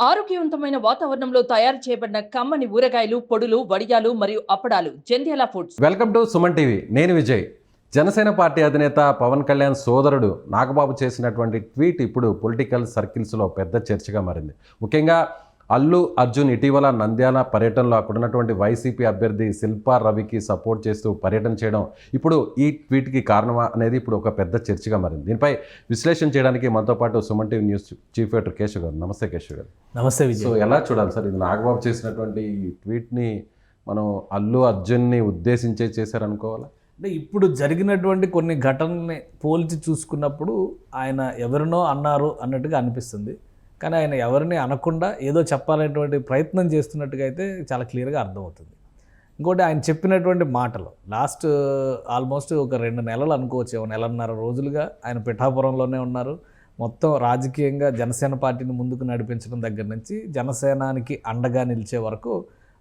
ఆరోగ్యవంతమైన వాతావరణంలో తయారు చేయబడిన కమ్మని ఊరగాయలు పొడులు వడియాలు మరియు అప్పడాలు Jandhyala foods. Welcome to Suman TV. నేను విజయ్. జనసేన పార్టీ అధినేత పవన్ కళ్యాణ్ సోదరుడు నాగబాబు చేసినటువంటి ట్వీట్ ఇప్పుడు పొలిటికల్ సర్కిల్స్లో పెద్ద చర్చగా మారింది. ముఖ్యంగా అల్లు అర్జున్ ఇటీవల నంద్యాల పర్యటనలో అక్కడ ఉన్నటువంటి వైసీపీ అభ్యర్థి శిల్పా రవికి సపోర్ట్ చేస్తూ పర్యటన చేయడం ఇప్పుడు ఈ ట్వీట్కి కారణమా అనేది ఇప్పుడు ఒక పెద్ద చర్చగా మారింది. దీనిపై విశ్లేషణ చేయడానికి మనతో పాటు Suman TV news chief editor Keshav garu. నమస్తే కేశవ్ గారు. నమస్తే సో ఎలా చూడాలి సార్? ఇది నాగబాబు చేసినటువంటి ఈ ట్వీట్ని మనం అల్లు అర్జున్ని ఉద్దేశించే చేశారనుకోవాలా అంటే ఇప్పుడు జరిగినటువంటి కొన్ని ఘటనల్ని పోల్చి చూసుకున్నప్పుడు ఆయన ఎవరినో అన్నారు అన్నట్టుగా అనిపిస్తుంది. కానీ ఆయన ఎవరిని అనకుండా ఏదో చెప్పాలనేటువంటి ప్రయత్నం చేస్తున్నట్టుగా అయితే చాలా క్లియర్గా అర్థమవుతుంది. ఇంకోటి ఆయన చెప్పినటువంటి మాటలు లాస్ట్ ఆల్మోస్ట్ ఒక రెండు నెలలు అనుకోవచ్చు నెలన్నర రోజులుగా ఆయన పిఠాపురంలోనే ఉన్నారు. మొత్తం రాజకీయంగా జనసేన పార్టీని ముందుకు నడిపించడం దగ్గర నుంచి జనసేనానికి అండగా నిలిచే వరకు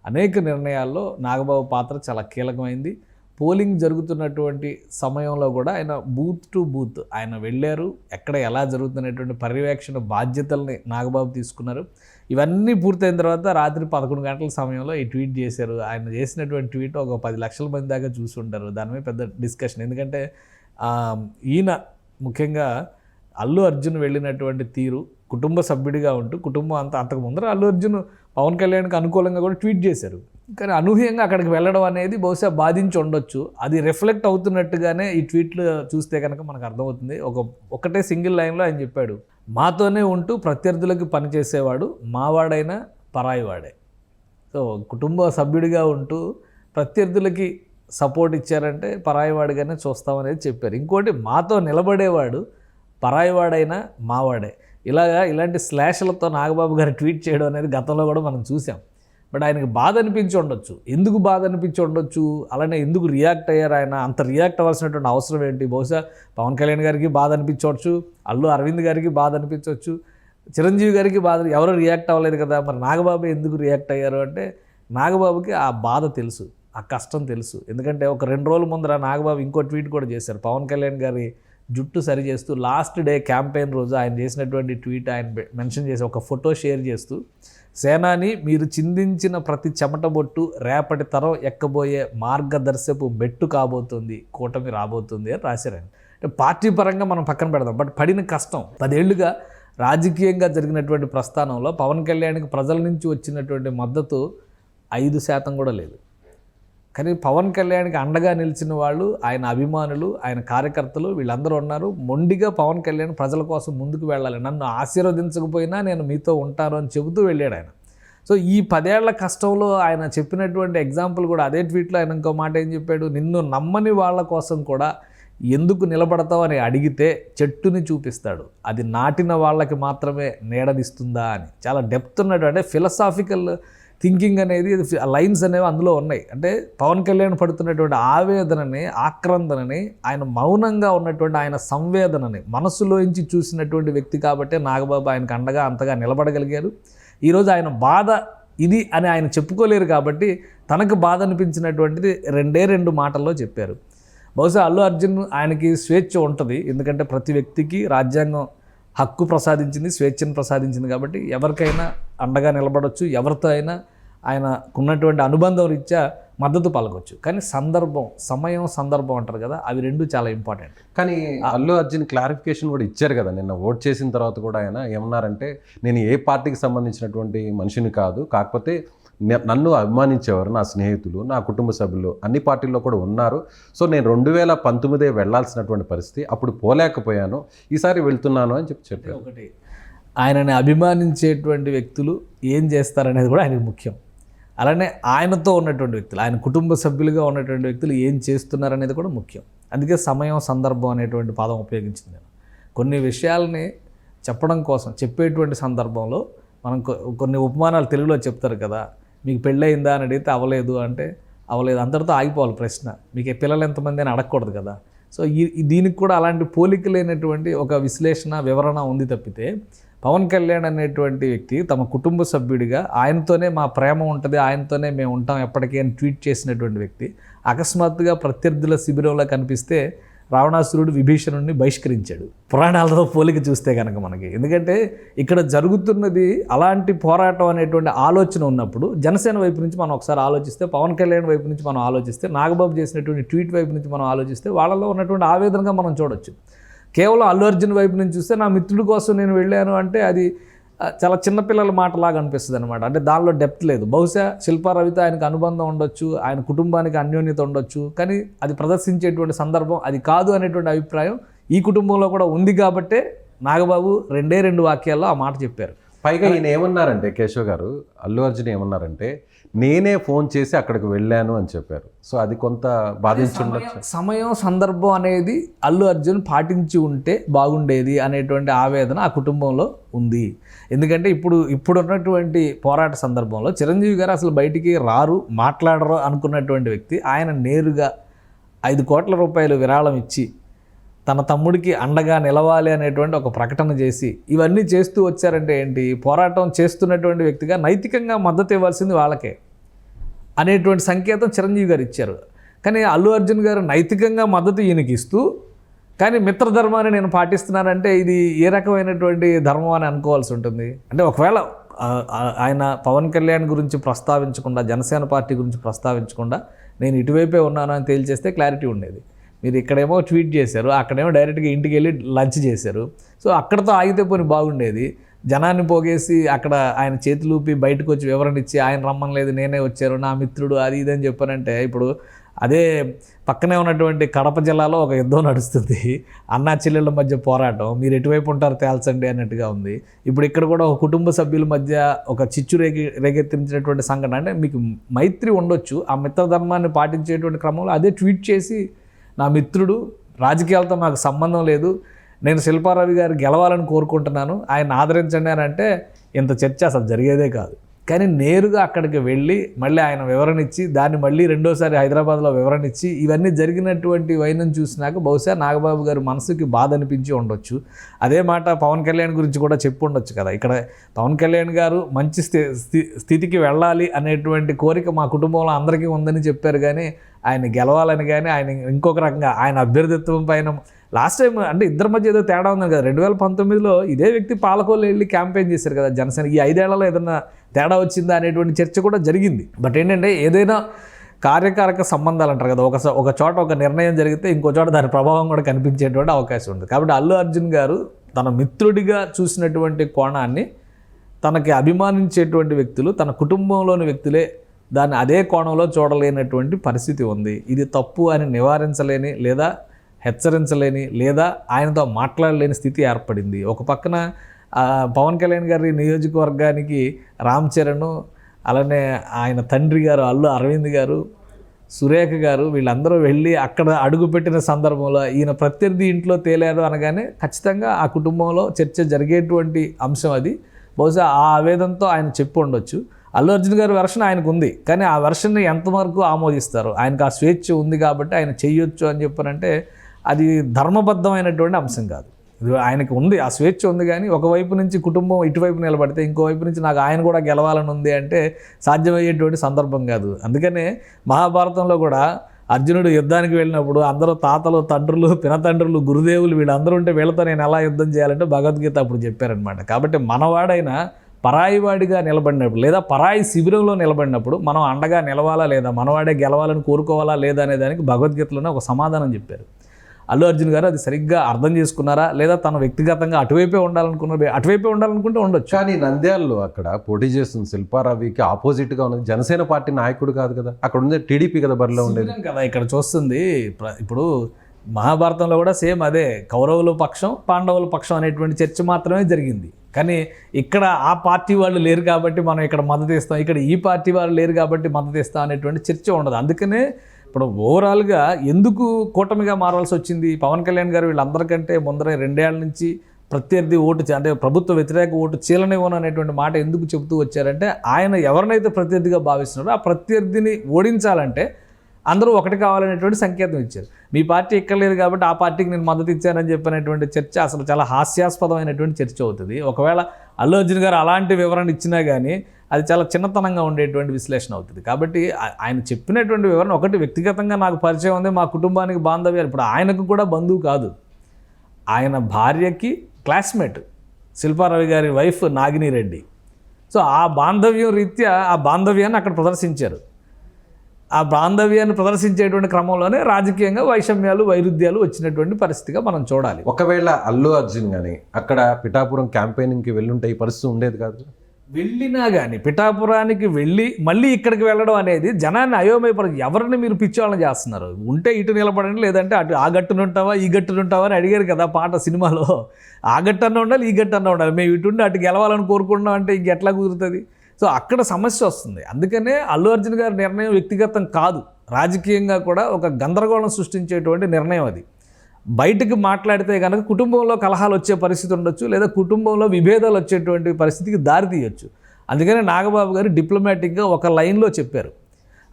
అనేక నిర్ణయాల్లో నాగబాబు పాత్ర చాలా కీలకమైంది. పోలింగ్ జరుగుతున్నటువంటి సమయంలో కూడా ఆయన బూత్ టు బూత్ ఆయన వెళ్ళారు. ఎక్కడ ఎలా జరుగుతున్నటువంటి పర్యవేక్షణ బాధ్యతల్ని నాగబాబు తీసుకున్నారు. ఇవన్నీ పూర్తయిన తర్వాత రాత్రి పదకొండు గంటల సమయంలో ఈ ట్వీట్ చేశారు. ఆయన చేసినటువంటి ట్వీట్ ఒక పది లక్షల మంది దాకా చూసి ఉంటారు. దాని మీద పెద్ద డిస్కషన్. ఎందుకంటే ఈయన ముఖ్యంగా అల్లు అర్జున్ వెళ్ళినటువంటి తీరు కుటుంబ సభ్యుడిగా ఉంటూ కుటుంబం అంతా అంతకు ముందర అల్లు అర్జున్ పవన్ కళ్యాణ్కి అనుకూలంగా కూడా ట్వీట్ చేశారు. కానీ అనూహ్యంగా అక్కడికి వెళ్ళడం అనేది బహుశా బాధించి ఉండొచ్చు. అది రిఫ్లెక్ట్ అవుతున్నట్టుగానే ఈ ట్వీట్లు చూస్తే కనుక మనకు అర్థమవుతుంది. ఒక ఒకటే సింగిల్ లైన్లో ఆయన చెప్పాడు మాతోనే ఉంటూ ప్రత్యర్థులకు పనిచేసేవాడు మావాడైనా పరాయివాడే. సో కుటుంబ సభ్యుడిగా ఉంటూ ప్రత్యర్థులకి సపోర్ట్ ఇచ్చారంటే పరాయివాడిగానే చూస్తామనేది చెప్పారు. ఇంకోటి మాతో నిలబడేవాడు పరాయివాడైనా మావాడే. ఇలాగా ఇలాంటి స్లాష్లతో నాగబాబు గారు ట్వీట్ చేయడం అనేది గతంలో కూడా మనం చూసాం. బట్ ఆయనకి బాధ అనిపించి ఉండొచ్చు. ఎందుకు బాధ అనిపించి ఉండొచ్చు? అలానే ఎందుకు రియాక్ట్ అయ్యారు ఆయన? అంత రియాక్ట్ అవ్వాల్సినటువంటి అవసరం ఏంటి? బహుశా పవన్ కళ్యాణ్ గారికి బాధ అనిపించవచ్చు అల్లు అరవింద్ గారికి బాధ అనిపించవచ్చు చిరంజీవి గారికి బాధ ఎవరు రియాక్ట్ అవ్వలేదు కదా? మరి నాగబాబు ఎందుకు రియాక్ట్ అయ్యారు అంటే నాగబాబుకి ఆ బాధ తెలుసు ఆ కష్టం తెలుసు. ఎందుకంటే ఒక రెండు రోజుల ముందర నాగబాబు ఇంకో ట్వీట్ కూడా చేశారు. పవన్ కళ్యాణ్ గారి జుట్టు సరి చేస్తూ లాస్ట్ డే క్యాంపెయిన్ రోజు ఆయన చేసినటువంటి ట్వీట్ ఆయన మెన్షన్ చేసి ఒక ఫోటో షేర్ చేస్తూ సేనాని మీరు చిందించిన ప్రతి చెమట బొట్టు రేపటి తరం ఎక్కబోయే మార్గదర్శపు మెట్టు కాబోతుంది కూటమి రాబోతుంది అని రాశారు ఆయన అంటే పార్టీ పరంగా మనం పక్కన పెడదాం. బట్ పడిన కష్టం. పదేళ్ళుగా రాజకీయంగా జరిగినటువంటి ప్రస్థానంలో పవన్ కళ్యాణ్కి ప్రజల నుంచి వచ్చినటువంటి మద్దతు ఐదు శాతం కూడా లేదు. కానీ పవన్ కళ్యాణ్కి అండగా నిలిచిన వాళ్ళు ఆయన అభిమానులు ఆయన కార్యకర్తలు వీళ్ళందరూ ఉన్నారు. మొండిగా పవన్ కళ్యాణ్ ప్రజల కోసం ముందుకు వెళ్ళాలి. నన్ను ఆశీర్వదించకపోయినా నేను మీతో ఉంటాను అని చెబుతూ వెళ్ళాడు ఆయన. సో ఈ పదేళ్ళ కష్టంలో ఆయన చెప్పినటువంటి ఎగ్జాంపుల్ కూడా అదే ట్వీట్లో ఆయన ఇంకో మాట ఏం చెప్పాడు? నిన్ను నమ్మని వాళ్ళ కోసం కూడా ఎందుకు నిలబడతావు అని అడిగితే చెట్టుని చూపిస్తాడు. అది నాటిన వాళ్ళకి మాత్రమే నీడనిస్తుందా అని. చాలా డెప్త్ ఉన్నటువంటి అంటే ఫిలసాఫికల్ థింకింగ్ అనేది లైన్స్ అనేవి అందులో ఉన్నాయి. అంటే పవన్ కళ్యాణ్ పడుతున్నటువంటి ఆవేదనని ఆక్రందనని ఆయన మౌనంగా ఉన్నటువంటి ఆయన సంవేదనని మనసులోంచి చూసినటువంటి వ్యక్తి కాబట్టే నాగబాబు ఆయనకు అండగా అంతగా నిలబడగలిగారు. ఈరోజు ఆయన బాధ ఇది అని ఆయన చెప్పుకోలేరు కాబట్టి తనకు బాధ అనిపించినటువంటిది రెండే రెండు మాటల్లో చెప్పారు. బహుశా అల్లు అర్జున్ ఆయనకి స్వేచ్ఛ ఉంటుంది. ఎందుకంటే ప్రతి వ్యక్తికి రాజ్యాంగం హక్కు ప్రసాదించింది స్వేచ్ఛను ప్రసాదించింది కాబట్టి ఎవరికైనా అండగా నిలబడవచ్చు ఎవరితో అయినా ఆయనకున్నటువంటి అనుబంధం రీత్యా మద్దతు పలకొచ్చు. కానీ సందర్భం సమయం సందర్భం అంటారు కదా అవి రెండు చాలా ఇంపార్టెంట్ కానీ అల్లు అర్జున్ క్లారిఫికేషన్ కూడా ఇచ్చారు కదా నిన్న ఓట్ చేసిన తర్వాత కూడా ఆయన ఏమన్నారంటే నేను ఏ పార్టీకి సంబంధించినటువంటి మనిషిని కాదు కాకపోతే నన్ను అభిమానించేవారు నా స్నేహితులు నా కుటుంబ సభ్యులు అన్ని పార్టీల్లో కూడా ఉన్నారు. సో నేను రెండు వేల పంతొమ్మిదే వెళ్ళాల్సినటువంటి పరిస్థితి అప్పుడు పోలేకపోయాను ఈసారి వెళ్తున్నాను అని చెప్పి చెప్పారు. ఒకటి ఆయనని అభిమానించేటువంటి వ్యక్తులు ఏం చేస్తారనేది కూడా ఆయనకు ముఖ్యం. అలానే ఆయనతో ఉన్నటువంటి వ్యక్తులు ఆయన కుటుంబ సభ్యులుగా ఉన్నటువంటి వ్యక్తులు ఏం చేస్తున్నారనేది కూడా ముఖ్యం. అందుకే సమయం సందర్భం అనేటువంటి పదం ఉపయోగించింది నేను. కొన్ని విషయాల్ని చెప్పడం కోసం చెప్పేటువంటి సందర్భంలో మనం కొన్ని ఉపమానాలు తెలుగులో చెప్తారు కదా మీకు పెళ్ళయిందా? అని అడిగితే అవ్వలేదు అంటే అవ్వలేదు అందరితో ఆగిపోవాలి ప్రశ్న. మీకు పిల్లలు ఎంతమంది అని అడగకూడదు కదా. సో ఈ దీనికి కూడా అలాంటి పోలిక లేనటువంటి ఒక విశ్లేషణ వివరణ ఉంది తప్పితే పవన్ కళ్యాణ్ అనేటువంటి వ్యక్తి తమ కుటుంబ సభ్యుడిగా ఆయనతోనే మా ప్రేమ ఉంటుంది ఆయనతోనే మేము ఉంటాం ఎప్పటికీ అని ట్వీట్ చేసినటువంటి వ్యక్తి. అకస్మాత్తుగా ప్రత్యర్థుల శిబిరంలో కనిపిస్తే రావణాసురుడు విభీషణుడిని బహిష్కరించాడు. పురాణాలతో పోలిక చూస్తే కనుక మనకి. ఎందుకంటే ఇక్కడ జరుగుతున్నది అలాంటి పోరాటం అనేటువంటి ఆలోచన ఉన్నప్పుడు జనసేన వైపు నుంచి మనం ఒకసారి ఆలోచిస్తే పవన్ కళ్యాణ్ వైపు నుంచి మనం ఆలోచిస్తే నాగబాబు చేసినటువంటి ట్వీట్ వైపు నుంచి మనం ఆలోచిస్తే వాళ్ళలో ఉన్నటువంటి ఆవేదనగా మనం చూడొచ్చు. కేవలం అల్లు అర్జున్ వైపు నుంచి చూస్తే నా మిత్రుడి కోసం నేను వెళ్ళాను అంటే అది చాలా చిన్నపిల్లల మాటలాగా అనిపిస్తుంది అనమాట అంటే దానిలో డెప్త్ లేదు. బహుశా శిల్పారవితో ఆయనకు అనుబంధం ఉండొచ్చు ఆయన కుటుంబానికి అన్యోన్యత ఉండొచ్చు కానీ అది ప్రదర్శించేటువంటి సందర్భం అది కాదు అనేటువంటి అభిప్రాయం ఈ కుటుంబంలో కూడా ఉంది కాబట్టే నాగబాబు రెండే రెండు వాక్యాల్లో ఆ మాట చెప్పారు. పైగా ఈయన ఏమన్నారంటే కేశవ్ గారు అల్లు అర్జున్ ఏమన్నారంటే నేనే ఫోన్ చేసి అక్కడికి వెళ్ళాను అని చెప్పారు. సో అది కొంత బాధించుండొచ్చు సమయం సందర్భం అనేది అల్లు అర్జున్ పాటించి ఉంటే బాగుండేది అనేటువంటి ఆవేదన ఆ కుటుంబంలో ఉంది. ఎందుకంటే ఇప్పుడు ఇప్పుడు ఉన్నటువంటి పోరాట సందర్భంలో చిరంజీవి గారు అసలు బయటికి రారు మాట్లాడరు అనుకున్నటువంటి వ్యక్తి ఆయన నేరుగా ఐదు కోట్ల రూపాయలు విరాళం ఇచ్చి తన తమ్ముడికి అండగా నిలవాలి అనేటువంటి ఒక ప్రకటన చేసి ఇవన్నీ చేస్తూ వచ్చారంటే ఏంటి? పోరాటం చేస్తున్నటువంటి వ్యక్తిగా నైతికంగా మద్దతు ఇవ్వాల్సింది వాళ్ళకే. అనేటువంటి సంకేతం చిరంజీవి గారు ఇచ్చారు. కానీ అల్లు అర్జున్ గారు నైతికంగా మద్దతు ఈయనకి ఇస్తూ కానీ మిత్రధర్మాన్ని నేను పాటిస్తున్నానంటే ఇది ఏ రకమైనటువంటి ధర్మం అని అనుకోవాల్సి ఉంటుంది. అంటే ఒకవేళ ఆయన పవన్ కళ్యాణ్ గురించి ప్రస్తావించకుండా జనసేన పార్టీ గురించి ప్రస్తావించకుండా నేను ఇటువైపే ఉన్నాను అని తేల్చేస్తే క్లారిటీ ఉండేది. మీరు ఇక్కడేమో ట్వీట్ చేశారు అక్కడేమో డైరెక్ట్గా ఇంటికి వెళ్ళి లంచ్ చేశారు. సో అక్కడతో ఆగితే పోని బాగుండేది. జనాన్ని పోగేసి అక్కడ ఆయన చేతులు బయటకు వచ్చి వివరణ ఇచ్చి ఆయన రమ్మనలేదు నేనే వచ్చారు నా మిత్రుడు అది ఇది అని చెప్పానంటే ఇప్పుడు అదే పక్కనే ఉన్నటువంటి కడప జిల్లాలో ఒక యుద్ధం నడుస్తుంది. అన్నా చెల్లెళ్ళ మధ్య పోరాటం మీరు ఎటువైపు ఉంటారు తేల్చండి అన్నట్టుగా ఉంది. ఇప్పుడు ఇక్కడ కూడా ఒక కుటుంబ సభ్యుల మధ్య ఒక చిచ్చు రేగి రేగెత్తించినటువంటి సంఘటన అంటే మీకు మైత్రి ఉండొచ్చు ఆ మిత్రధర్మాన్ని పాటించేటువంటి క్రమంలో అదే ట్వీట్ చేసి నా మిత్రుడు రాజకీయాలతో మాకు సంబంధం లేదు నేను శిల్పారావి గారు గెలవాలని కోరుకుంటున్నాను. ఆయన ఆదరించండి అని అంటే ఇంత చర్చ అసలు జరిగేదే కాదు. కానీ నేరుగా అక్కడికి వెళ్ళి మళ్ళీ ఆయన వివరణ ఇచ్చి దాన్ని మళ్ళీ రెండోసారి హైదరాబాద్లో వివరణ ఇచ్చి ఇవన్నీ జరిగినటువంటి వైనం చూసినాక బహుశా నాగబాబు గారి మనసుకి బాధ అనిపించి ఉండొచ్చు. అదే మాట పవన్ కళ్యాణ్ గురించి కూడా చెప్పు ఉండొచ్చు కదా. ఇక్కడ పవన్ కళ్యాణ్ గారు మంచి స్థి స్థి- స్థితికి వెళ్ళాలి అనేటువంటి కోరిక మా కుటుంబంలో అందరికీ ఉందని చెప్పారు కానీ ఆయన గెలవాలని కానీ ఆయన ఇంకొక రకంగా ఆయన అభ్యర్థిత్వం పైన లాస్ట్ టైం అంటే ఇద్దరి మధ్య ఏదో తేడా ఉంది కదా. రెండు వేల పంతొమ్మిదిలో ఇదే వ్యక్తి పాలకోళ్ళు వెళ్ళి క్యాంపెయిన్ చేశారు కదా. జనసేన ఈ ఐదేళ్ళలో ఏదైనా తేడా వచ్చిందా అనేటువంటి చర్చ కూడా జరిగింది. బట్ ఏంటంటే ఏదైనా కార్యకారక సంబంధాలు అంటారు కదా. ఒక ఒక చోట ఒక నిర్ణయం జరిగితే ఇంకో చోట దాని ప్రభావం కూడా కనిపించేటువంటి అవకాశం ఉంది. కాబట్టి అల్లు అర్జున్ గారు తన మిత్రుడిగా చూసినటువంటి కోణాన్ని తనకి అభిమానించేటువంటి వ్యక్తులు తన కుటుంబంలోని వ్యక్తులే దాన్ని అదే కోణంలో చూడలేనటువంటి పరిస్థితి ఉంది. ఇది తప్పు అని నివారించలేని లేదా హెచ్చరించలేని లేదా ఆయనతో మాట్లాడలేని స్థితి ఏర్పడింది. ఒక పక్కన పవన్ కళ్యాణ్ గారి నియోజకవర్గానికి రామ్ చరణ్ అలానే ఆయన తండ్రి గారు అల్లు అరవింద్ గారు సురేఖ గారు వీళ్ళందరూ వెళ్ళి అక్కడ అడుగుపెట్టిన సందర్భంలో ఈయన ప్రత్యర్థి ఇంట్లో తేలారు అనగానే ఖచ్చితంగా ఆ కుటుంబంలో చర్చ జరిగేటువంటి అంశం అది. బహుశా ఆ ఆవేదంతో ఆయన చెప్పి ఉండొచ్చు. అల్లు అర్జున్ గారి వెర్షన్ ఆయనకు ఉంది. కానీ ఆ వెర్షన్ని ఎంతవరకు ఆమోదిస్తారు? ఆయనకు ఆ స్వేచ్ఛ ఉంది కాబట్టి ఆయన చెయ్యొచ్చు అని చెప్పారంటే అది ధర్మబద్ధమైనటువంటి అంశం కాదు. ఇది ఆయనకి ఉంది ఆ స్వేచ్ఛ ఉంది కానీ ఒకవైపు నుంచి కుటుంబం ఇటువైపు నిలబడితే ఇంకోవైపు నుంచి నాకు ఆయన కూడా గెలవాలని ఉంది అంటే సాధ్యమయ్యేటువంటి సందర్భం కాదు. అందుకనే మహాభారతంలో కూడా అర్జునుడు యుద్ధానికి వెళ్ళినప్పుడు అందరూ తాతలు తండ్రులు పినతండ్రులు గురుదేవులు వీళ్ళందరూ ఉంటే వీళ్ళతో నేను ఎలా యుద్ధం చేయాలంటే భగవద్గీత అప్పుడు చెప్పారనమాట కాబట్టి మనవాడైన పరాయివాడిగా నిలబడినప్పుడు లేదా పరాయి శిబిరంలో నిలబడినప్పుడు మనం అండగా నిలవాలా లేదా మనవాడే గెలవాలని కోరుకోవాలా లేదా అనే దానికి భగవద్గీతలోనే ఒక సమాధానం చెప్పారు. అల్లు అర్జున్ గారు అది సరిగ్గా అర్థం చేసుకున్నారా? లేదా తన వ్యక్తిగతంగా అటువైపే ఉండాలనుకున్నారు? అటువైపే ఉండాలనుకుంటే ఉండొచ్చు. కానీ నంద్యాలలో అక్కడ పోటీ చేస్తున్న శిల్పారావికి ఆపోజిట్గా ఉన్నది జనసేన పార్టీ నాయకుడు కాదు కదా. అక్కడ ఉంది టీడీపీ కదా బరిలో ఉండేది. కదా ఇక్కడ చూస్తుంది. ఇప్పుడు మహాభారతంలో కూడా సేమ్ అదే కౌరవుల పక్షం పాండవుల పక్షం అనేటువంటి చర్చ మాత్రమే జరిగింది. కానీ ఇక్కడ ఆ పార్టీ వాళ్ళు లేరు కాబట్టి మనం ఇక్కడ మద్దతు ఇస్తాం. ఇక్కడ ఈ పార్టీ వాళ్ళు లేరు కాబట్టి మద్దతు ఇస్తాం అనేటువంటి చర్చ ఉండదు. అందుకనే ఇప్పుడు ఓవరాల్గా ఎందుకు కూటమిగా మారాల్సి వచ్చింది? పవన్ కళ్యాణ్ గారు వీళ్ళందరికంటే ముందరే రెండేళ్ళ నుంచి ప్రత్యర్థి ఓటు అంటే ప్రభుత్వ వ్యతిరేక ఓటు చీలనివ్వను అనేటువంటి మాట ఎందుకు చెబుతూ వచ్చారంటే ఆయన ఎవరినైతే ప్రత్యర్థిగా భావిస్తున్నారో ఆ ప్రత్యర్థిని ఓడించాలంటే అందరూ ఒకటి కావాలనేటువంటి సంకేతం ఇచ్చారు. మీ పార్టీ ఎక్కలేదు కాబట్టి ఆ పార్టీకి నేను మద్దతు ఇచ్చానని చెప్పినటువంటి చర్చ అసలు చాలా హాస్యాస్పదమైనటువంటి చర్చ అవుతుంది. ఒకవేళ అల్లు అర్జున్ గారు అలాంటి వివరణ ఇచ్చినా కానీ అది చాలా చిన్నతనంగా ఉండేటువంటి విశ్లేషణ అవుతుంది. కాబట్టి ఆయన చెప్పినటువంటి వివరణ ఒకటి వ్యక్తిగతంగా నాకు పరిచయం ఉంది మా కుటుంబానికి బాంధవ్యాలు ఇప్పుడు ఆయనకు కూడా బంధువు కాదు. ఆయన భార్యకి క్లాస్మేట్ శిల్పారావి గారి వైఫ్ నాగిని రెడ్డి. సో ఆ బాంధవ్యం రీత్యా ఆ బాంధవ్యాన్ని అక్కడ ప్రదర్శించారు. ఆ బాంధవ్యాన్ని ప్రదర్శించేటువంటి క్రమంలోనే రాజకీయంగా వైషమ్యాలు వైరుధ్యాలు వచ్చినటువంటి పరిస్థితిగా మనం చూడాలి. ఒకవేళ అల్లు అర్జున్ కానీ అక్కడ పిఠాపురం క్యాంపెయినింగ్కి వెళ్ళుంటే ఈ పరిస్థితి ఉండేది కాదు? వెళ్ళినా కానీ పిఠాపురానికి వెళ్ళి మళ్ళీ ఇక్కడికి వెళ్ళడం అనేది జనాన్ని అయోమయపడ ఎవరిని మీరు పిచ్చోళ్ళని చేస్తున్నారు? ఉంటే ఇటు నిలబడండి లేదంటే అటు ఆ గట్టున ఉంటావా ఈ గట్టున ఉంటావా అని అడిగారు కదా పాట సినిమాలో. ఆ గట్టు అన్న ఉండాలి ఈ గట్టు అన్న ఉండాలి. మేము ఇటు ఉండి అటు గెలవాలని కోరుకుంటున్నాం అంటే ఇంక ఎట్లా కుదురుతుంది? సో అక్కడ సమస్య వస్తుంది. అందుకనే అల్లు అర్జున్ గారి నిర్ణయం వ్యక్తిగతం కాదు. రాజకీయంగా కూడా ఒక గందరగోళం సృష్టించేటువంటి నిర్ణయం అది. బయటకు మాట్లాడితే కనుక కుటుంబంలో కలహాలు వచ్చే పరిస్థితి ఉండొచ్చు లేదా కుటుంబంలో విభేదాలు వచ్చేటువంటి పరిస్థితికి దారి తీయొచ్చు. అందుకని నాగబాబు గారు డిప్లొమాటిక్గా ఒక లైన్లో చెప్పారు.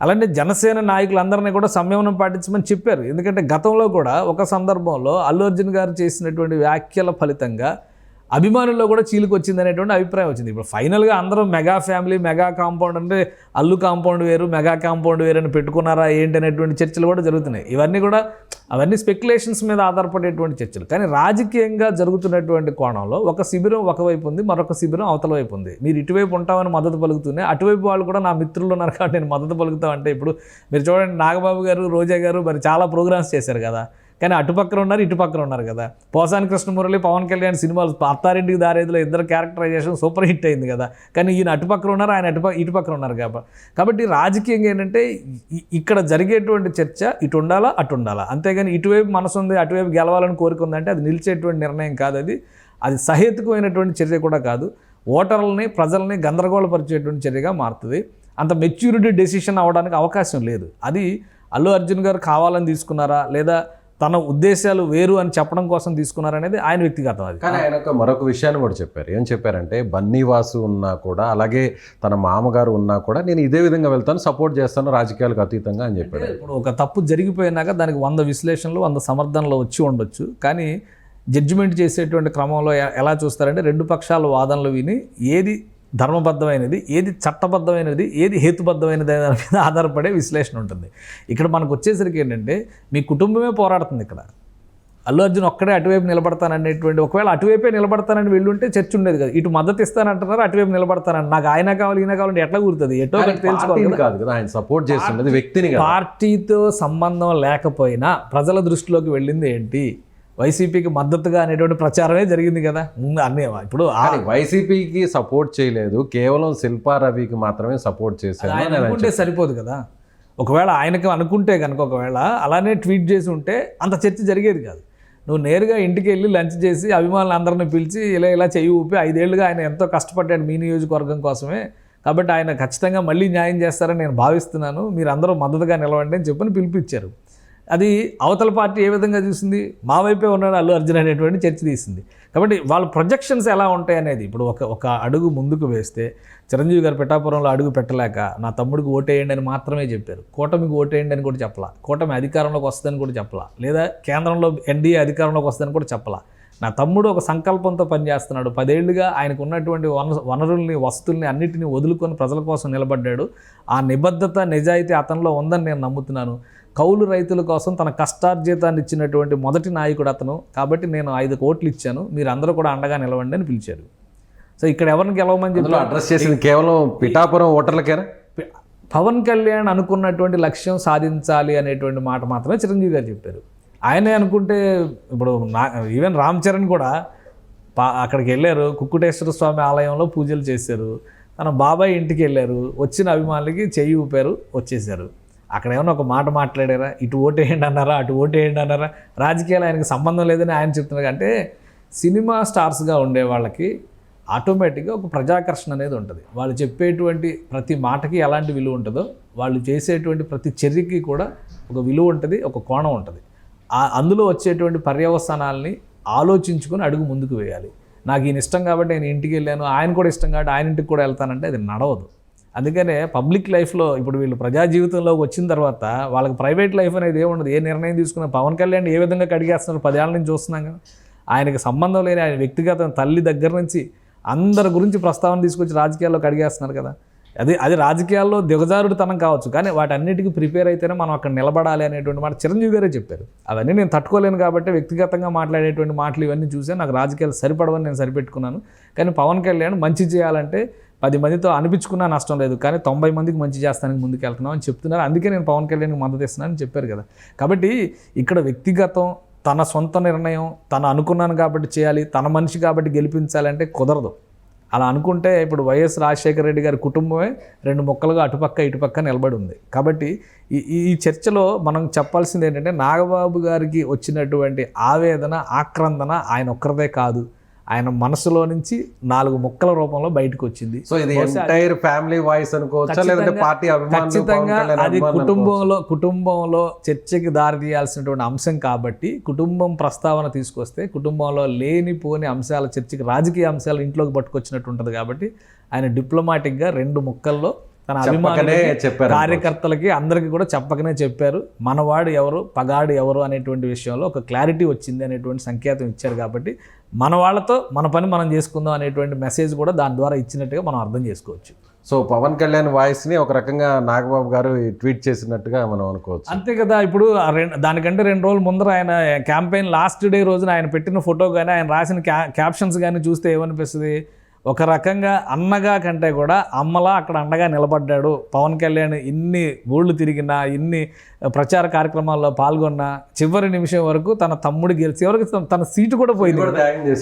అలానే జనసేన నాయకులందరినీ కూడా సంయమనం పాటించమని చెప్పారు. ఎందుకంటే గతంలో కూడా ఒక సందర్భంలో అల్లు అర్జున్ గారు చేసినటువంటి వ్యాఖ్యల ఫలితంగా అభిమానుల్లో కూడా చీలికి వచ్చింది అనేటువంటి అభిప్రాయం వచ్చింది. ఇప్పుడు ఫైనల్గా అందరూ మెగా ఫ్యామిలీ మెగా కాంపౌండ్ అంటే అల్లు కాంపౌండ్ వేరు మెగా కాంపౌండ్ వేరు అని పెట్టుకున్నారా ఏంటి అనేటువంటి చర్చలు కూడా జరుగుతున్నాయి. ఇవన్నీ కూడా అవన్నీ స్పెక్యులేషన్స్ మీద ఆధారపడేటువంటి చర్చలు. కానీ రాజకీయంగా జరుగుతున్నటువంటి కోణంలో ఒక శిబిరం ఒకవైపు ఉంది మరొక శిబిరం అవతల వైపు ఉంది. మీరు ఇటువైపు ఉంటామని మద్దతు పలుకుతూనే అటువైపు వాళ్ళు కూడా నా మిత్రులు ఉన్నారు కాబట్టి నేను మద్దతు పలుకుతామంటే ఇప్పుడు మీరు చూడండి నాగబాబు గారు రోజా గారు మరి చాలా ప్రోగ్రామ్స్ చేశారు కదా. కానీ అటుపక్కన ఉన్నారు ఇటు పక్కన ఉన్నారు కదా. పోసాని కృష్ణమురళి పవన్ కళ్యాణ్ సినిమాలు అత్తారింటికి దారేదిలో ఇద్దరు క్యారెక్టరైజేషన్ సూపర్ హిట్ అయింది కదా. కానీ ఈయన అటుపక్కన ఉన్నారు ఆయన అటుపక్క ఇటు పక్కన ఉన్నారు కాబట్టి కాబట్టి రాజకీయంగా ఏంటంటే ఇక్కడ జరిగేటువంటి చర్చ ఇటు ఉండాలా అటు ఉండాలా. అంతేగాని ఇటువైపు మనసు ఉంది అటువైపు గెలవాలని కోరిక ఉందంటే అది నిలిచేటువంటి నిర్ణయం కాదు అది. అది సహేతుకమైనటువంటి చర్య కూడా కాదు. ఓటర్లని ప్రజల్ని గందరగోళపరిచేటువంటి చర్యగా మారుతుంది. అంత మెచ్యూరిటీ డెసిషన్ అవ్వడానికి అవకాశం లేదు. అది అల్లు అర్జున్ గారు కావాలని తీసుకున్నారా లేదా తన ఉద్దేశాలు వేరు అని చెప్పడం కోసం తీసుకున్నారనేది ఆయన వ్యక్తిగతం అది. కానీ ఆయన ఒక మరొక విషయాన్ని కూడా చెప్పారు. ఏం చెప్పారంటే బన్నీవాసు ఉన్నా కూడా అలాగే తన మామగారు ఉన్నా కూడా నేను ఇదే విధంగా వెళ్తాను సపోర్ట్ చేస్తాను రాజకీయాలకు అతీతంగా అని చెప్పాడు. ఇప్పుడు ఒక తప్పు జరిగిపోయినాక దానికి వంద విశ్లేషణలు వంద సమర్థనలు వచ్చి ఉండొచ్చు. కానీ జడ్జిమెంట్ చేసేటువంటి క్రమంలో ఎలా చూస్తారంటే రెండు పక్షాల వాదనలు విని ఏది ధర్మబద్ధమైనది ఏది చట్టబద్ధమైనది ఏది హేతుబద్ధమైనది అనే దాని మీద ఆధారపడే విశ్లేషణ ఉంటుంది. ఇక్కడ మనకు వచ్చేసరికి ఏంటంటే మీ కుటుంబమే పోరాడుతుంది ఇక్కడ. అల్లు అర్జున్ ఒక్కడే అటువైపు నిలబడతాననేటువంటి ఒకవేళ అటువైపే నిలబడతానని వెళ్ళుంటే చర్చ ఉండేది కదా. ఇటు మద్దతు ఇస్తానంటున్నారు అటువైపు నిలబడతానని. నాకు ఆయన కావాలి ఈయన కావాలంటే ఎట్లా కుదురుతుంది? ఎటో తెలుసుకోవాలి కాదు. కదా ఆయన సపోర్ట్ చేస్తున్నది వ్యక్తిని పార్టీతో సంబంధం లేకపోయినా ప్రజల దృష్టిలోకి వెళ్ళింది ఏంటి? వైసీపీకి మద్దతుగా అనేటువంటి ప్రచారమే జరిగింది కదా. ముందు అన్నీ ఇప్పుడు వైసీపీకి సపోర్ట్ చేయలేదు కేవలం శిల్పా రవికి మాత్రమే సపోర్ట్ చేశాను ఆయన అని ఆయన అనుకుంటే సరిపోదు కదా. ఒకవేళ ఆయనకు అనుకుంటే కనుక ఒకవేళ అలానే ట్వీట్ చేసి ఉంటే అంత చర్చ జరిగేది కాదు. నువ్వు నేరుగా ఇంటికి వెళ్ళి లంచ్ చేసి అభిమానులు అందరిని పిలిచి ఇలా ఇలా చెయ్యి ఊపి ఐదేళ్ళుగా ఆయన ఎంతో కష్టపడ్డాడు మీ నియోజకవర్గం కోసమే. కాబట్టి ఆయన ఖచ్చితంగా మళ్ళీ న్యాయం చేస్తారని నేను భావిస్తున్నాను. మీరు అందరూ మద్దతుగా నిలవండి అని చెప్పని పిలిపించారు. అది అవతల పార్టీ ఏ విధంగా చూసింది? మా వైపే ఉన్నాడు అల్లు అర్జున్ అనేటువంటి చర్చ తీసింది. కాబట్టి వాళ్ళ ప్రొజెక్షన్స్ ఎలా ఉంటాయి అనేది ఇప్పుడు ఒక ఒక అడుగు ముందుకు వేస్తే చిరంజీవి గారు పిఠాపురంలో అడుగు పెట్టలేక నా తమ్ముడికి ఓటేయండి అని మాత్రమే చెప్పారు. కూటమికి ఓటేయండి అని కూడా చెప్పలా. కూటమి అధికారంలోకి వస్తుందని కూడా చెప్పలా. లేదా కేంద్రంలో ఎన్డీఏ అధికారంలోకి వస్తుందని కూడా చెప్పలా. నా తమ్ముడు ఒక సంకల్పంతో పనిచేస్తున్నాడు. పదేళ్ళుగా ఆయనకు ఉన్నటువంటి వన వనరుల్ని వస్తువుల్ని అన్నిటిని వదులుకొని ప్రజల కోసం నిలబడ్డాడు. ఆ నిబద్ధత నిజాయితీ అతనిలో ఉందని నేను నమ్ముతున్నాను. కౌలు రైతుల కోసం తన కష్టార్జితాన్ని ఇచ్చినటువంటి మొదటి నాయకుడు అతను. కాబట్టి నేను ఐదు కోట్లు ఇచ్చాను. మీరు అందరూ కూడా అండగా నిలవండి అని పిలిచారు. సో ఇక్కడ ఎవరిని గెలవమని చెప్పి అడ్రస్ చేసింది కేవలం పిఠాపురం ఓటర్లకేనా? పవన్ కళ్యాణ్ అనుకున్నటువంటి లక్ష్యం సాధించాలి అనేటువంటి మాట మాత్రమే చిరంజీవి గారు చెప్పారు. ఆయనే అనుకుంటే ఇప్పుడు నా ఈవెన్ రామ్ చరణ్ కూడా పా అక్కడికి వెళ్ళారు. కుక్కుటేశ్వర స్వామి ఆలయంలో పూజలు చేశారు. తన బాబాయ్ ఇంటికి వెళ్ళారు. వచ్చిన అభిమానులకి చెయ్యి ఊపారు వచ్చేసారు అక్కడ ఏమన్నా ఒక మాట మాట్లాడారా? ఇటు ఓటేయండి అన్నారా? అటు ఓటేయండి అన్నారా? రాజకీయాలు ఆయనకి సంబంధం లేదని ఆయన చెప్తున్నారు. అంటే సినిమా స్టార్స్గా ఉండే వాళ్ళకి ఆటోమేటిక్గా ఒక ప్రజాకర్షణ అనేది ఉంటుంది. వాళ్ళు చెప్పేటువంటి ప్రతి మాటకి ఎలాంటి విలువ ఉంటుందో వాళ్ళు చేసేటువంటి ప్రతి చర్యకి కూడా ఒక విలువ ఉంటుంది ఒక కోణం ఉంటుంది. అందులో వచ్చేటువంటి పర్యవసానాల్ని ఆలోచించుకొని అడుగు ముందుకు వేయాలి. నాకు ఈయన ఇష్టం కాబట్టి నేను ఇంటికి వెళ్ళాను ఆయన కూడా ఇష్టం కాబట్టి ఆయన ఇంటికి కూడా వెళ్తానంటే అది నడవదు. అందుకనే పబ్లిక్ లైఫ్లో ఇప్పుడు వీళ్ళు ప్రజా జీవితంలోకి వచ్చిన తర్వాత వాళ్ళకి ప్రైవేట్ లైఫ్ అనేది ఏముండదు ఏ నిర్ణయం తీసుకున్న పవన్ కళ్యాణ్ ఏ విధంగా కడిగేస్తున్నారు పదేళ్ళ నుంచి చూస్తున్నాం కదా. ఆయనకి సంబంధం లేని ఆయన వ్యక్తిగత తల్లి దగ్గర నుంచి అందరి గురించి ప్రస్తావన తీసుకొచ్చి రాజకీయాల్లో కడిగేస్తున్నారు కదా. అది అది రాజకీయాల్లో దిగజారుడుతనం కావచ్చు కానీ వాటన్నిటికీ ప్రిపేర్ అయితేనే మనం అక్కడ నిలబడాలి అనేటువంటి మాట చిరంజీవి గారే చెప్పారు. అవన్నీ నేను తట్టుకోలేను కాబట్టి వ్యక్తిగతంగా మాట్లాడేటువంటి మాటలు ఇవన్నీ చూసే నాకు రాజకీయాలు సరిపడవని నేను సరిపెట్టుకున్నాను. కానీ పవన్ కళ్యాణ్ మంచి చేయాలంటే పది మందితో అనిపించుకున్నా నష్టం లేదు కానీ తొంభై మందికి మంచి చేస్తానికి ముందుకు వెళ్తున్నాం అని చెప్తున్నారు. అందుకే నేను పవన్ కళ్యాణ్కి మద్దతు ఇస్తున్నానని చెప్పారు కదా. కాబట్టి ఇక్కడ వ్యక్తిగతం తన సొంత నిర్ణయం తను అనుకున్నాను కాబట్టి చేయాలి తన మనిషి కాబట్టి గెలిపించాలంటే కుదరదు. అలా అనుకుంటే ఇప్పుడు వైఎస్ రాజశేఖర రెడ్డి గారి కుటుంబమే రెండు మొక్కలుగా అటుపక్క ఇటుపక్క నిలబడి ఉంది కాబట్టి ఈ ఈ- ఈ చర్చలో మనం చెప్పాల్సింది ఏంటంటే నాగబాబు గారికి వచ్చినటువంటి ఆవేదన ఆక్రందన ఆయన ఒక్కరిదే కాదు. ఆయన మనసులో నుంచి నాలుగు మొక్కల రూపంలో బయటకు వచ్చింది సో ఇది ఎంటైర్ ఫ్యామిలీ వాయిస్ అనుకోవచ్చా లేదంటే పార్టీ ఖచ్చితంగా అది? కుటుంబంలో కుటుంబంలో చర్చకి దారి తీయాల్సినటువంటి అంశం కాబట్టి కుటుంబం ప్రస్తావన తీసుకొస్తే కుటుంబంలో లేనిపోని అంశాల చర్చకి రాజకీయ అంశాలు ఇంట్లోకి పట్టుకొచ్చినట్టు ఉంటుంది కాబట్టి ఆయన డిప్లొమాటిక్గా రెండు ముక్కల్లో తన అభిమానులకి చెప్పారు కార్యకర్తలకి అందరికీ కూడా చెప్పకనే చెప్పారు. మనవాడు ఎవరు పగాడు ఎవరు అనేటువంటి విషయంలో ఒక క్లారిటీ వచ్చింది అనేటువంటి సంకేతం ఇచ్చారు కాబట్టి మన వాళ్ళతో మన పని మనం చేసుకుందాం అనేటువంటి మెసేజ్ కూడా దాని ద్వారా ఇచ్చినట్టుగా మనం అర్థం చేసుకోవచ్చు. సో పవన్ కళ్యాణ్ వాయిస్ని ఒక రకంగా నాగబాబు గారు ట్వీట్ చేసినట్టుగా మనం అనుకోవచ్చు. అంతే కదా ఇప్పుడు దానికంటే రెండు రోజుల ముందర ఆయన క్యాంపెయిన్ లాస్ట్ డే రోజున ఆయన పెట్టిన ఫోటో కానీ ఆయన రాసిన క్యా క్యాప్షన్స్ కానీ చూస్తే ఏమనిపిస్తుంది? ఒక రకంగా అన్నగా కంటే కూడా అమ్మలా అక్కడ అండగా నిలబడ్డాడు. పవన్ కళ్యాణ్ ఇన్ని ఊళ్ళు తిరిగినా ఇన్ని ప్రచార కార్యక్రమాల్లో పాల్గొన్నా చివరి నిమిషం వరకు తన తమ్ముడు గెలిచి చివరికి తన- సీటు కూడా పోయింది.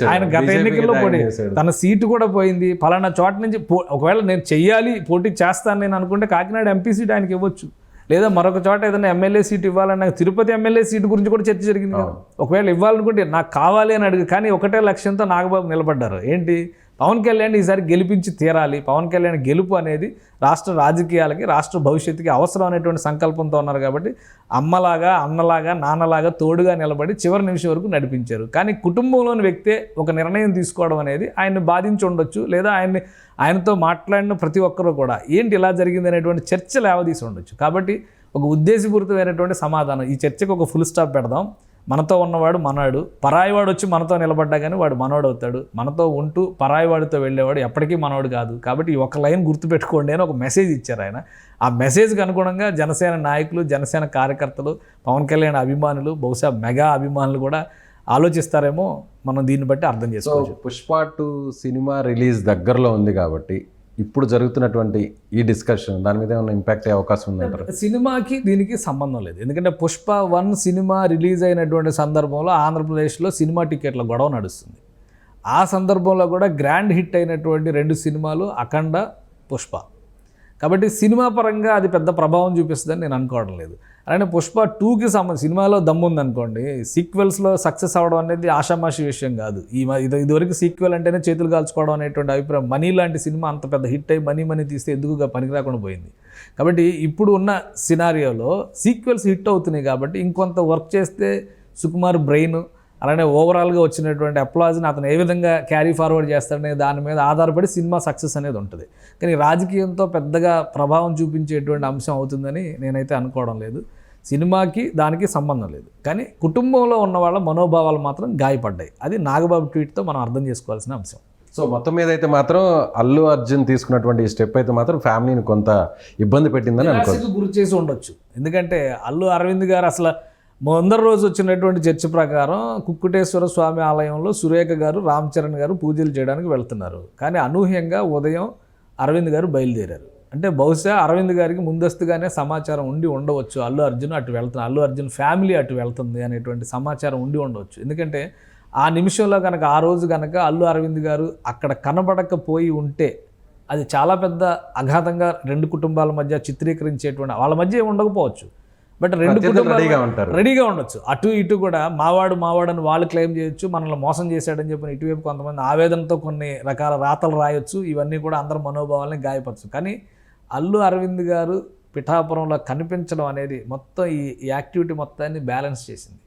ఆయన గత ఎన్నికల్లో పోటీ చేశాడు. తన సీటు కూడా పోయింది. పలానా చోట నుంచి పో- ఒకవేళ నేను చెయ్యాలి పోటీ చేస్తాను నేను అనుకుంటే కాకినాడ ఎంపీ సీట్ ఆయనకి ఇవ్వచ్చు. లేదా మరొక చోట ఏదైనా ఎమ్మెల్యే సీట్ ఇవ్వాలని నాకు తిరుపతి ఎమ్మెల్యే సీట్ గురించి కూడా చర్చ జరిగింది కదా. ఒకవేళ ఇవ్వాలనుకుంటే నాకు కావాలి అని అడిగి కానీ ఒకటే లక్ష్యంతో నాగబాబు నిలబడ్డారు. ఏంటి? పవన్ కళ్యాణ్ ఈసారి గెలిపించి తీరాలి. పవన్ కళ్యాణ్ గెలుపు అనేది రాష్ట్ర రాజకీయాలకి రాష్ట్ర భవిష్యత్తుకి అవసరం అనేటువంటి సంకల్పంతో ఉన్నారు కాబట్టి అమ్మలాగా అన్నలాగా నాన్నలాగా తోడుగా నిలబడి చివరి నిమిషం వరకు నడిపించారు. కానీ కుటుంబంలోని వ్యక్తే ఒక నిర్ణయం తీసుకోవడం అనేది ఆయన్ని బాధించి ఉండొచ్చు లేదా ఆయన్ని ఆయనతో మాట్లాడిన ప్రతి ఒక్కరూ కూడా ఏంటి ఇలా జరిగింది అనేటువంటి చర్చ లేవదీసి ఉండొచ్చు. కాబట్టి ఒక ఉద్దేశపూరితమైనటువంటి సమాధానం. ఈ చర్చకు ఒక ఫుల్ స్టాప్ పెడదాం. మనతో ఉన్నవాడు మనవాడు పరాయివాడు వచ్చి మనతో నిలబడ్డా కానీ వాడు మనవాడు అవుతాడు. మనతో ఉంటూ పరాయివాడితో వెళ్ళేవాడు ఎప్పటికీ మనవాడు కాదు. కాబట్టి ఈ ఒక లైన్ గుర్తుపెట్టుకోండి అని ఒక మెసేజ్ ఇచ్చారు ఆయన. ఆ మెసేజ్కి అనుగుణంగా జనసేన నాయకులు జనసేన కార్యకర్తలు పవన్ కళ్యాణ్ అభిమానులు బహుశా మెగా అభిమానులు కూడా ఆలోచిస్తారేమో మనం దీన్ని బట్టి అర్థం చేసుకోవచ్చు. పుష్ప టూ సినిమా రిలీజ్ దగ్గరలో ఉంది కాబట్టి ఇప్పుడు జరుగుతున్నటువంటి ఈ డిస్కషన్ దాని మీద ఏమైనా ఇంపాక్ట్ అయ్యే అవకాశం ఉందంటారు? సినిమాకి దీనికి సంబంధం లేదు. ఎందుకంటే పుష్ప వన్ సినిమా రిలీజ్ అయినటువంటి సందర్భంలో ఆంధ్రప్రదేశ్లో సినిమా టికెట్ల గొడవ నడుస్తుంది. ఆ సందర్భంలో కూడా గ్రాండ్ హిట్ అయినటువంటి రెండు సినిమాలు అఖండ పుష్ప. కాబట్టి సినిమా పరంగా అది పెద్ద ప్రభావం చూపిస్తుందని నేను అనుకోవడం లేదు. అలానే పుష్ప టూకి సంబంధించి సినిమాలో దమ్ము ఉందనుకోండి సీక్వెల్స్లో సక్సెస్ అవ్వడం అనేది ఆషామాషి విషయం కాదు. ఈ మ- ఇది ఇదివరకు సీక్వెల్ అంటేనే చేతులు కాల్చుకోవడం అనేటువంటి అభిప్రాయం. మనీ లాంటి సినిమా అంత పెద్ద హిట్ అయ్యి మనీ మనీ తీస్తే ఎందుకుగా పనికిరాకుండా పోయింది. కాబట్టి ఇప్పుడు ఉన్న సినారియోలో సీక్వెల్స్ హిట్ అవుతున్నాయి కాబట్టి ఇంకొంత వర్క్ చేస్తే సుకుమార్ బ్రెయిన్ అలానే ఓవరాల్గా వచ్చినటువంటి అప్లాజ్ని అతను ఏ విధంగా క్యారీ ఫార్వర్డ్ చేస్తాడనే దాని మీద ఆధారపడి సినిమా సక్సెస్ అనేది ఉంటుంది. కానీ రాజకీయంతో పెద్దగా ప్రభావం చూపించేటువంటి అంశం అవుతుందని నేనైతే అనుకోవడం లేదు. సినిమాకి దానికి సంబంధం లేదు. కానీ కుటుంబంలో ఉన్న వాళ్ళ మనోభావాలు మాత్రం గాయపడ్డాయి. అది నాగబాబు ట్వీట్తో మనం అర్థం చేసుకోవాల్సిన అంశం. సో మొత్తం మీద అయితే మాత్రం అల్లు అర్జున్ తీసుకున్నటువంటి ఈ స్టెప్ అయితే మాత్రం ఫ్యామిలీని కొంత ఇబ్బంది పెట్టిందని అనుకో గురి చేసి ఉండొచ్చు. ఎందుకంటే అల్లు అరవింద్ గారు అసలు ముందర రోజు వచ్చినటువంటి చర్చ ప్రకారం కుక్కుటేశ్వర స్వామి ఆలయంలో సురేఖ గారు రామ్ చరణ్ గారు పూజలు చేయడానికి వెళ్తున్నారు. కానీ అనూహ్యంగా ఉదయం అరవింద్ గారు బయలుదేరారు. అంటే బహుశా అరవింద్ గారికి ముందస్తుగానే సమాచారం ఉండి ఉండవచ్చు. అల్లు అర్జున్ అటు వెళ్తున్నారు అల్లు అర్జున్ ఫ్యామిలీ అటు వెళ్తుంది అనేటువంటి సమాచారం ఉండి ఉండవచ్చు. ఎందుకంటే ఆ నిమిషంలో కనుక ఆ రోజు కనుక అల్లు అరవింద్ గారు అక్కడ కనబడకపోయి ఉంటే అది చాలా పెద్ద అఘాతంగా రెండు కుటుంబాల మధ్య చిత్రీకరించేటువంటి వాళ్ళ మధ్య ఉండకపోవచ్చు. బట్ రెండు కుటుంబాలు రెడీగా ఉంటారు. రెడీగా ఉండొచ్చు. అటు ఇటు కూడా మావాడు మావాడు అని వాళ్ళు క్లెయిమ్ చేయొచ్చు మనల్ని మోసం చేశాడని చెప్పి ఇటువైపు కొంతమంది ఆవేదనతో కొన్ని రకాల రాతలు రాయొచ్చు ఇవన్నీ కూడా అందరి మనోభావాలని గాయపరచు. కానీ అల్లు అరవింద్ గారు పిఠాపురంలో కనిపించడం అనేది మొత్తం ఈ ఈ యాక్టివిటీ మొత్తాన్ని బ్యాలెన్స్ చేసింది.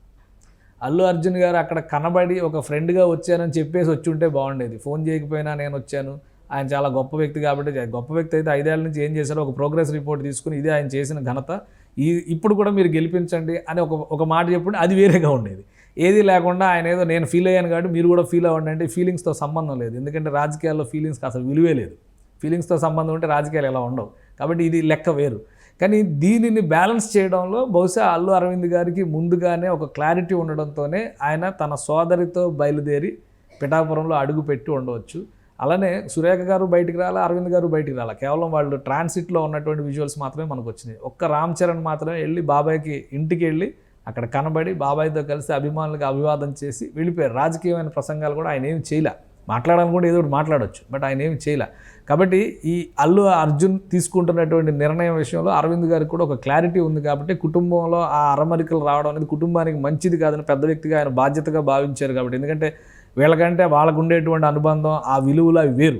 అల్లు అర్జున్ గారు అక్కడ కనబడి ఒక ఫ్రెండ్గా వచ్చానని చెప్పేసి వచ్చి ఉంటే బాగుండేది. ఫోన్ చేయకపోయినా నేను వచ్చాను. ఆయన చాలా గొప్ప వ్యక్తి కాబట్టి గొప్ప వ్యక్తి అయితే ఐదేళ్ళ నుంచి ఏం చేశారో ఒక ప్రోగ్రెస్ రిపోర్ట్ తీసుకుని ఇదే ఆయన చేసిన ఘనత. ఈ ఇప్పుడు కూడా మీరు గెలిపించండి అని ఒక ఒక మాట చెప్పండి అది వేరేగా ఉండేది. ఏది లేకుండా ఆయన ఏదో నేను ఫీల్ అయ్యాను కాబట్టి మీరు కూడా ఫీల్ అవ్వండి అంటే ఫీలింగ్స్తో సంబంధం లేదు. ఎందుకంటే రాజకీయాల్లో ఫీలింగ్స్కి అసలు విలువే లేదు. ఫీలింగ్స్తో సంబంధం ఉంటే రాజకీయాలు ఎలా ఉండవు. కాబట్టి ఇది లెక్క వేరు. కానీ దీనిని బ్యాలెన్స్ చేయడంలో బహుశా అల్లు అరవింద్ గారికి ముందుగానే ఒక క్లారిటీ ఉండడంతోనే ఆయన తన సోదరితో బయలుదేరి పిఠాపురంలో అడుగు పెట్టి ఉండవచ్చు. అలానే సురేఖ గారు బయటికి రాలా అరవింద్ గారు బయటికి రాలా. కేవలం వాళ్ళు ట్రాన్సిట్లో ఉన్నటువంటి విజువల్స్ మాత్రమే మనకు వచ్చింది ఒక్క రామ్ చరణ్ మాత్రమే వెళ్ళి బాబాయ్కి ఇంటికి వెళ్ళి అక్కడ కనబడి బాబాయ్తో కలిసి అభిమానులకు అభివాదం చేసి వెళ్ళిపోయారు. రాజకీయమైన ప్రసంగాలు కూడా ఆయన ఏమి చేయలే. మాట్లాడాలని కూడా ఏదో ఒకటి మాట్లాడొచ్చు బట్ ఆయన ఏమి చేయలే. కాబట్టి ఈ అల్లు అర్జున్ తీసుకుంటున్నటువంటి నిర్ణయం విషయంలో అరవింద్ గారికి కూడా ఒక క్లారిటీ ఉంది కాబట్టి కుటుంబంలో ఆ అరమరికలు రావడం అనేది కుటుంబానికి మంచిది కాదని పెద్ద వ్యక్తిగా ఆయన బాధ్యతగా భావించారు కాబట్టి. ఎందుకంటే వీళ్ళకంటే వాళ్ళకు ఉండేటువంటి అనుబంధం ఆ విలువలు అవి వేరు.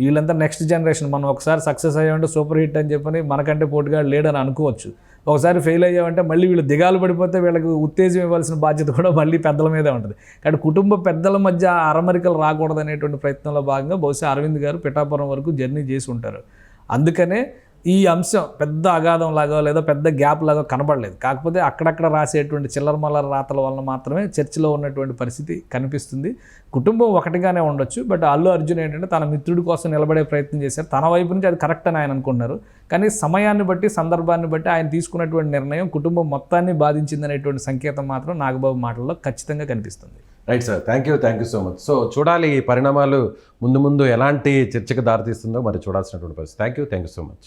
వీళ్ళంతా నెక్స్ట్ జనరేషన్ మనం ఒకసారి సక్సెస్ అయ్యామంటే సూపర్ హిట్ అని చెప్పని మనకంటే పోటీగా లేడని అనుకోవచ్చు. ఒకసారి ఫెయిల్ అయ్యామంటే మళ్ళీ వీళ్ళు దిగాలు పడిపోతే వీళ్ళకి ఉత్తేజం ఇవ్వాల్సిన బాధ్యత కూడా మళ్ళీ పెద్దల మీదే ఉంటుంది. కాబట్టి కుటుంబ పెద్దల మధ్య అరమరికలు రాకూడదు అనేటువంటి ప్రయత్నంలో భాగంగా బహుశా అరవింద్ గారు పిఠాపురం వరకు జర్నీ చేసి ఉంటారు. అందుకనే ఈ అంశం పెద్ద అగాధం లాగా లేదా పెద్ద గ్యాప్ లాగా కనబడలేదు. కాకపోతే అక్కడక్కడ రాసేటువంటి చిల్లర మల్లర రాతల వలన మాత్రమే చర్చిలో ఉన్నటువంటి పరిస్థితి కనిపిస్తుంది. కుటుంబం ఒకటిగానే ఉండొచ్చు బట్ అల్లు అర్జున్ ఏంటంటే తన మిత్రుడి కోసం నిలబడే ప్రయత్నం చేశారు. తన వైపు నుంచి అది కరెక్ట్ అని ఆయన అనుకున్నారు కానీ సమయాన్ని బట్టి సందర్భాన్ని బట్టి ఆయన తీసుకున్నటువంటి నిర్ణయం కుటుంబం మొత్తాన్ని బాధించిందనేటువంటి సంకేతం మాత్రం నాగబాబు మాటల్లో ఖచ్చితంగా కనిపిస్తుంది. Right sir thank you thank you so much so చూడాలి ఈ పరిణామాలు ముందు ముందు ఎలాంటి చర్చకు దారితీస్తుందో మరి చూడాల్సినటువంటి పరిస్థితి. Thank you thank you so much